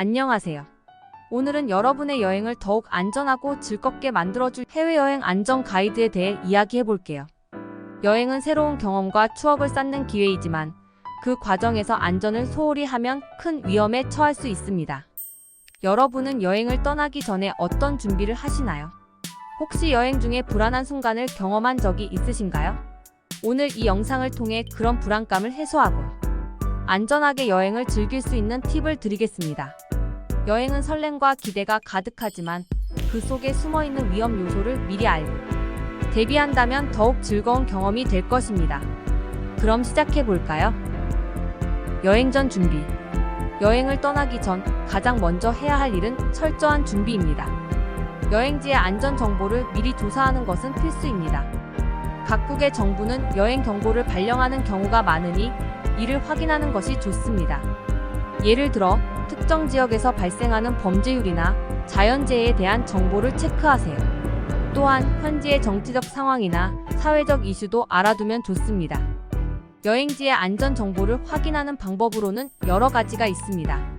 안녕하세요. 오늘은 여러분의 여행을 더욱 안전하고 즐겁게 만들어줄 해외여행 안전 가이드에 대해 이야기해 볼게요. 여행은 새로운 경험과 추억을 쌓는 기회이지만 그 과정에서 안전을 소홀히 하면 큰 위험에 처할 수 있습니다. 여러분은 여행을 떠나기 전에 어떤 준비를 하시나요? 혹시 여행 중에 불안한 순간을 경험한 적이 있으신가요? 오늘 이 영상을 통해 그런 불안감을 해소하고 안전하게 여행을 즐길 수 있는 팁을 드리겠습니다. 여행은 설렘과 기대가 가득하지만 그 속에 숨어 있는 위험 요소를 미리 알고 대비한다면 더욱 즐거운 경험이 될 것입니다. 그럼 시작해 볼까요? 여행 전 준비. 여행을 떠나기 전 가장 먼저 해야 할 일은 철저한 준비입니다. 여행지의 안전 정보를 미리 조사하는 것은 필수입니다. 각국의 정부는 여행 경보를 발령하는 경우가 많으니 이를 확인하는 것이 좋습니다. 예를 들어 특정 지역에서 발생하는 범죄율이나 자연재해에 대한 정보를 체크하세요. 또한 현지의 정치적 상황이나 사회적 이슈도 알아두면 좋습니다. 여행지의 안전 정보를 확인하는 방법으로는 여러 가지가 있습니다.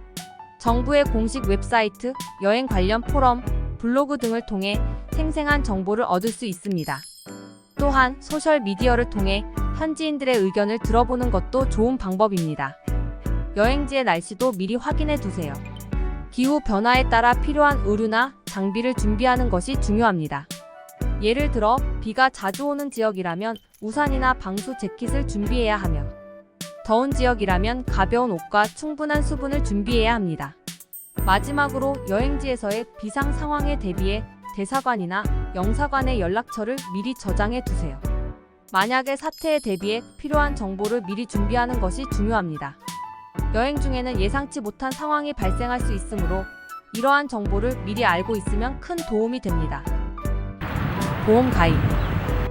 정부의 공식 웹사이트, 여행 관련 포럼, 블로그 등을 통해 생생한 정보를 얻을 수 있습니다. 또한 소셜 미디어를 통해 현지인들의 의견을 들어보는 것도 좋은 방법입니다. 여행지의 날씨도 미리 확인해 두세요. 기후 변화에 따라 필요한 의류나 장비를 준비하는 것이 중요합니다. 예를 들어 비가 자주 오는 지역이라면 우산이나 방수 재킷을 준비해야 하며 더운 지역이라면 가벼운 옷과 충분한 수분을 준비해야 합니다. 마지막으로 여행지에서의 비상 상황에 대비해 대사관이나 영사관의 연락처를 미리 저장해 두세요. 만약의 사태에 대비해 필요한 정보를 미리 준비하는 것이 중요합니다. 여행 중에는 예상치 못한 상황이 발생할 수 있으므로 이러한 정보를 미리 알고 있으면 큰 도움이 됩니다. 보험 가입.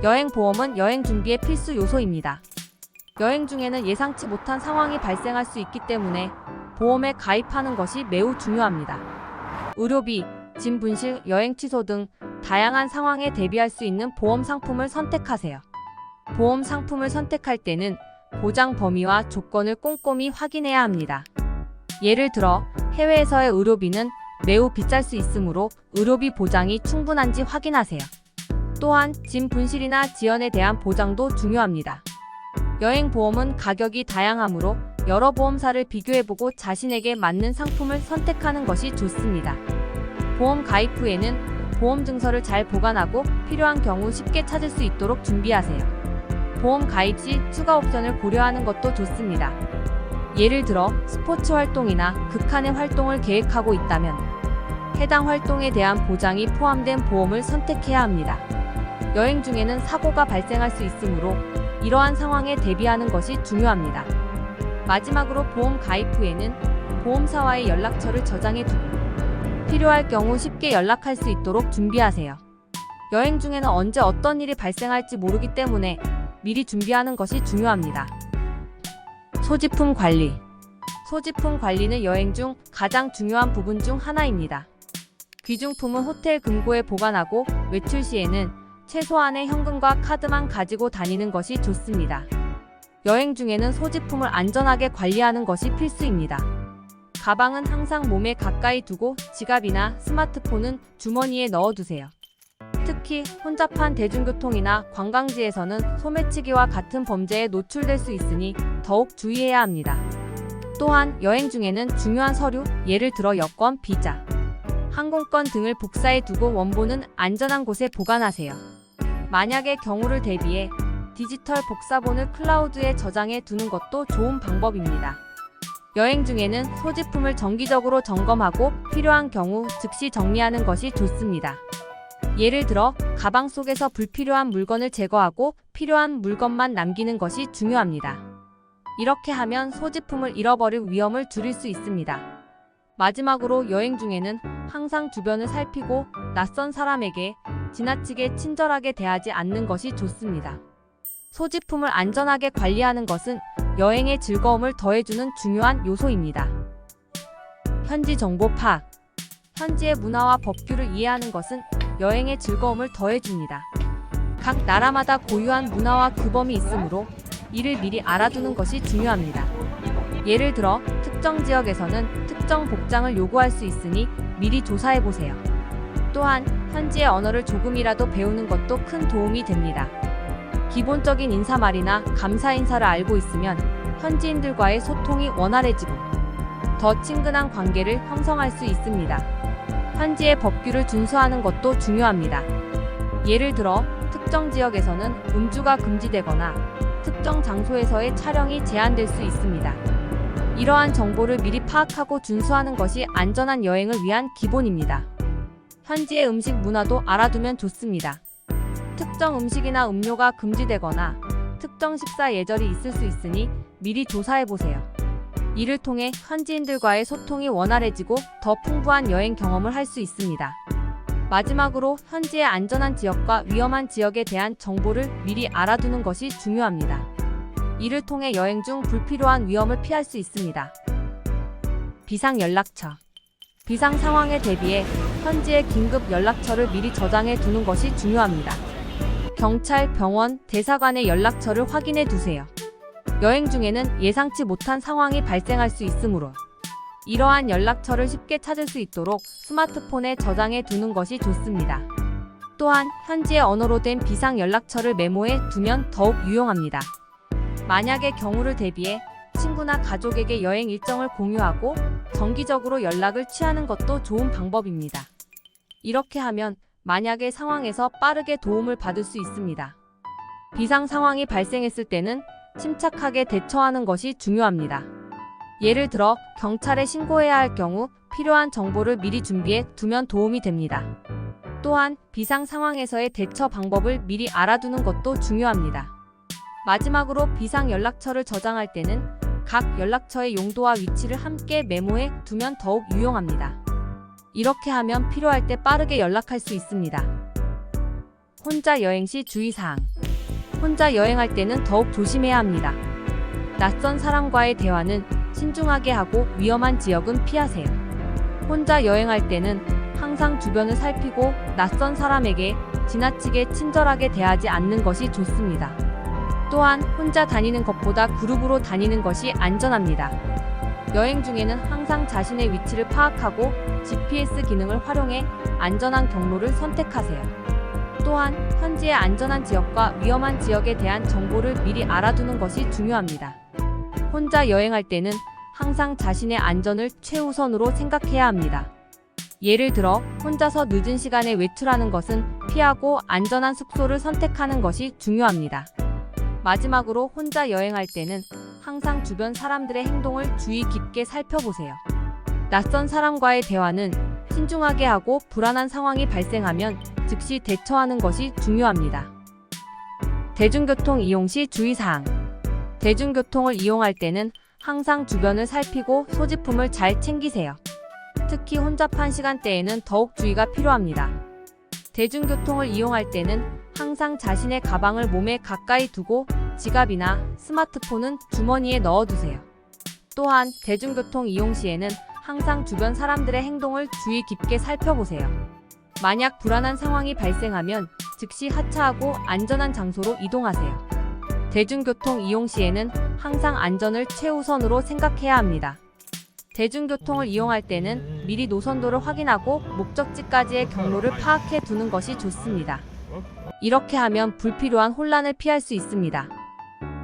여행 보험은 여행 준비의 필수 요소입니다. 여행 중에는 예상치 못한 상황이 발생할 수 있기 때문에 보험에 가입하는 것이 매우 중요합니다. 의료비, 짐 분실, 여행 취소 등 다양한 상황에 대비할 수 있는 보험 상품을 선택하세요. 보험 상품을 선택할 때는 보장 범위와 조건을 꼼꼼히 확인해야 합니다. 예를 들어 해외에서의 의료비는 매우 비쌀 수 있으므로 의료비 보장이 충분한지 확인하세요. 또한 짐 분실이나 지연에 대한 보장도 중요합니다. 여행 보험은 가격이 다양하므로 여러 보험사를 비교해보고 자신에게 맞는 상품을 선택하는 것이 좋습니다. 보험 가입 후에는 보험 증서를 잘 보관하고 필요한 경우 쉽게 찾을 수 있도록 준비하세요. 보험 가입 시 추가 옵션을 고려하는 것도 좋습니다. 예를 들어 스포츠 활동이나 극한의 활동을 계획하고 있다면 해당 활동에 대한 보장이 포함된 보험을 선택해야 합니다. 여행 중에는 사고가 발생할 수 있으므로 이러한 상황에 대비하는 것이 중요합니다. 마지막으로 보험 가입 후에는 보험사와의 연락처를 저장해 두고 필요할 경우 쉽게 연락할 수 있도록 준비하세요. 여행 중에는 언제 어떤 일이 발생할지 모르기 때문에 미리 준비하는 것이 중요합니다. 소지품 관리. 소지품 관리는 여행 중 가장 중요한 부분 중 하나입니다. 귀중품은 호텔 금고에 보관하고 외출 시에는 최소한의 현금과 카드만 가지고 다니는 것이 좋습니다. 여행 중에는 소지품을 안전하게 관리하는 것이 필수입니다. 가방은 항상 몸에 가까이 두고 지갑이나 스마트폰은 주머니에 넣어두세요. 특히 혼잡한 대중교통이나 관광지에서는 소매치기와 같은 범죄에 노출될 수 있으니 더욱 주의해야 합니다. 또한 여행 중에는 중요한 서류, 예를 들어 여권, 비자, 항공권 등을 복사해 두고 원본은 안전한 곳에 보관하세요. 만약의 경우를 대비해 디지털 복사본을 클라우드에 저장해 두는 것도 좋은 방법입니다. 여행 중에는 소지품을 정기적으로 점검하고 필요한 경우 즉시 정리하는 것이 좋습니다. 예를 들어 가방 속에서 불필요한 물건을 제거하고 필요한 물건만 남기는 것이 중요합니다. 이렇게 하면 소지품을 잃어버릴 위험을 줄일 수 있습니다. 마지막으로 여행 중에는 항상 주변을 살피고 낯선 사람에게 지나치게 친절하게 대하지 않는 것이 좋습니다. 소지품을 안전하게 관리하는 것은 여행의 즐거움을 더해주는 중요한 요소입니다. 현지 정보 파악. 현지의 문화와 법규를 이해하는 것은 여행의 즐거움을 더해줍니다. 각 나라마다 고유한 문화와 규범이 있으므로 이를 미리 알아두는 것이 중요합니다. 예를 들어 특정 지역에서는 특 특정 복장을 요구할 수 있으니 미리 조사해 보세요. 또한 현지의 언어를 조금이라도 배우는 것도 큰 도움이 됩니다. 기본적인 인사말이나 감사 인사를 알고 있으면 현지인들과의 소통이 원활해지고 더 친근한 관계를 형성할 수 있습니다. 현지의 법규를 준수하는 것도 중요합니다. 예를 들어 특정 지역에서는 음주가 금지되거나 특정 장소에서의 촬영이 제한될 수 있습니다. 이러한 정보를 미리 파악하고 준수하는 것이 안전한 여행을 위한 기본입니다. 현지의 음식 문화도 알아두면 좋습니다. 특정 음식이나 음료가 금지되거나 특정 식사 예절이 있을 수 있으니 미리 조사해 보세요. 이를 통해 현지인들과의 소통이 원활해지고 더 풍부한 여행 경험을 할 수 있습니다. 마지막으로 현지의 안전한 지역과 위험한 지역에 대한 정보를 미리 알아두는 것이 중요합니다. 이를 통해 여행 중 불필요한 위험을 피할 수 있습니다. 비상 연락처. 비상 상황에 대비해 현지의 긴급 연락처를 미리 저장해 두는 것이 중요합니다. 경찰, 병원, 대사관의 연락처를 확인해 두세요. 여행 중에는 예상치 못한 상황이 발생할 수 있으므로 이러한 연락처를 쉽게 찾을 수 있도록 스마트폰에 저장해 두는 것이 좋습니다. 또한 현지의 언어로 된 비상 연락처를 메모해 두면 더욱 유용합니다. 만약의 경우를 대비해 친구나 가족에게 여행 일정을 공유하고 정기적으로 연락을 취하는 것도 좋은 방법입니다. 이렇게 하면 만약의 상황에서 빠르게 도움을 받을 수 있습니다. 비상 상황이 발생했을 때는 침착하게 대처하는 것이 중요합니다. 예를 들어 경찰에 신고해야 할 경우 필요한 정보를 미리 준비해 두면 도움이 됩니다. 또한 비상 상황에서의 대처 방법을 미리 알아두는 것도 중요합니다. 마지막으로 비상 연락처를 저장할 때는 각 연락처의 용도와 위치를 함께 메모해 두면 더욱 유용합니다. 이렇게 하면 필요할 때 빠르게 연락할 수 있습니다. 혼자 여행 시 주의사항. 혼자 여행할 때는 더욱 조심해야 합니다. 낯선 사람과의 대화는 신중하게 하고 위험한 지역은 피하세요. 혼자 여행할 때는 항상 주변을 살피고 낯선 사람에게 지나치게 친절하게 대하지 않는 것이 좋습니다. 또한 혼자 다니는 것보다 그룹으로 다니는 것이 안전합니다. 여행 중에는 항상 자신의 위치를 파악하고 GPS 기능을 활용해 안전한 경로를 선택하세요. 또한 현지의 안전한 지역과 위험한 지역에 대한 정보를 미리 알아두는 것이 중요합니다. 혼자 여행할 때는 항상 자신의 안전을 최우선으로 생각해야 합니다. 예를 들어 혼자서 늦은 시간에 외출하는 것은 피하고 안전한 숙소를 선택하는 것이 중요합니다. 마지막으로 혼자 여행할 때는 항상 주변 사람들의 행동을 주의 깊게 살펴보세요. 낯선 사람과의 대화는 신중하게 하고 불안한 상황이 발생하면 즉시 대처하는 것이 중요합니다. 대중교통 이용 시 주의사항. 대중교통을 이용할 때는 항상 주변을 살피고 소지품을 잘 챙기세요. 특히 혼잡한 시간대에는 더욱 주의가 필요합니다. 대중교통을 이용할 때는 항상 자신의 가방을 몸에 가까이 두고 지갑이나 스마트폰은 주머니에 넣어두세요. 또한 대중교통 이용 시에는 항상 주변 사람들의 행동을 주의 깊게 살펴보세요. 만약 불안한 상황이 발생하면 즉시 하차하고 안전한 장소로 이동하세요. 대중교통 이용 시에는 항상 안전을 최우선으로 생각해야 합니다. 대중교통을 이용할 때는 미리 노선도를 확인하고 목적지까지의 경로를 파악해 두는 것이 좋습니다. 이렇게 하면 불필요한 혼란을 피할 수 있습니다.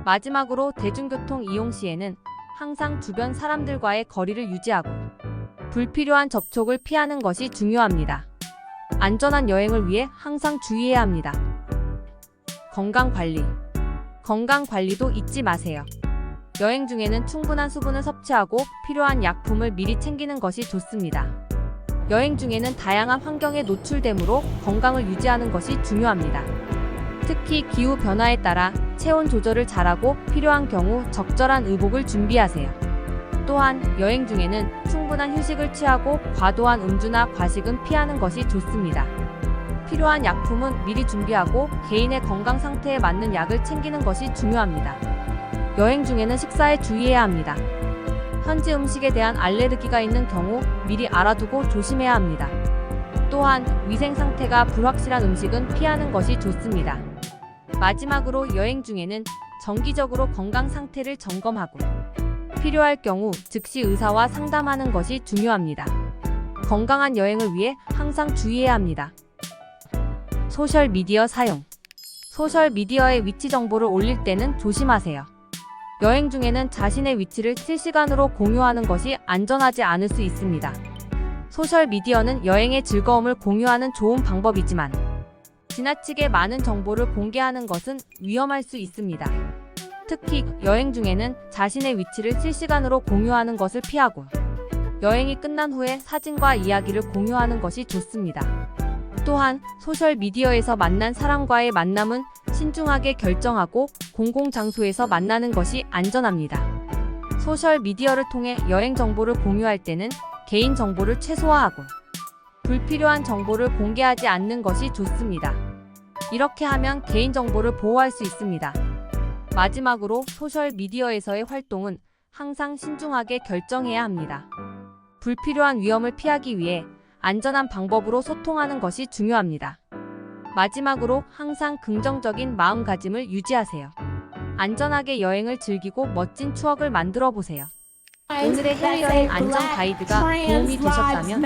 마지막으로 대중교통 이용 시에는 항상 주변 사람들과의 거리를 유지하고 불필요한 접촉을 피하는 것이 중요합니다. 안전한 여행을 위해 항상 주의해야 합니다. 건강 관리. 건강 관리도 잊지 마세요. 여행 중에는 충분한 수분을 섭취하고 필요한 약품을 미리 챙기는 것이 좋습니다. 여행 중에는 다양한 환경에 노출되므로 건강을 유지하는 것이 중요합니다. 특히 기후 변화에 따라 체온 조절을 잘하고 필요한 경우 적절한 의복을 준비하세요. 또한 여행 중에는 충분한 휴식을 취하고 과도한 음주나 과식은 피하는 것이 좋습니다. 필요한 약품은 미리 준비하고 개인의 건강 상태에 맞는 약을 챙기는 것이 중요합니다. 여행 중에는 식사에 주의해야 합니다. 현지 음식에 대한 알레르기가 있는 경우 미리 알아두고 조심해야 합니다. 또한 위생 상태가 불확실한 음식은 피하는 것이 좋습니다. 마지막으로 여행 중에는 정기적으로 건강 상태를 점검하고 필요할 경우 즉시 의사와 상담하는 것이 중요합니다. 건강한 여행을 위해 항상 주의해야 합니다. 소셜 미디어 사용. 소셜 미디어에 위치 정보를 올릴 때는 조심하세요. 여행 중에는 자신의 위치를 실시간으로 공유하는 것이 안전하지 않을 수 있습니다. 소셜 미디어는 여행의 즐거움을 공유하는 좋은 방법이지만 지나치게 많은 정보를 공개하는 것은 위험할 수 있습니다. 특히 여행 중에는 자신의 위치를 실시간으로 공유하는 것을 피하고 여행이 끝난 후에 사진과 이야기를 공유하는 것이 좋습니다. 또한 소셜 미디어에서 만난 사람과의 만남은 신중하게 결정하고 공공장소에서 만나는 것이 안전합니다. 소셜 미디어를 통해 여행 정보를 공유할 때는 개인 정보를 최소화하고 불필요한 정보를 공개하지 않는 것이 좋습니다. 이렇게 하면 개인 정보를 보호할 수 있습니다. 마지막으로 소셜 미디어에서의 활동은 항상 신중하게 결정해야 합니다. 불필요한 위험을 피하기 위해 안전한 방법으로 소통하는 것이 중요합니다. 마지막으로 항상 긍정적인 마음가짐을 유지하세요. 안전하게 여행을 즐기고 멋진 추억을 만들어 보세요. 오늘의 해외여행 안전 가이드가 도움이 되셨다면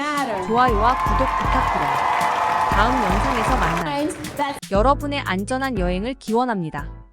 좋아요와 구독 부탁드려요. 다음 영상에서 만나요. 여러분의 안전한 여행을 기원합니다.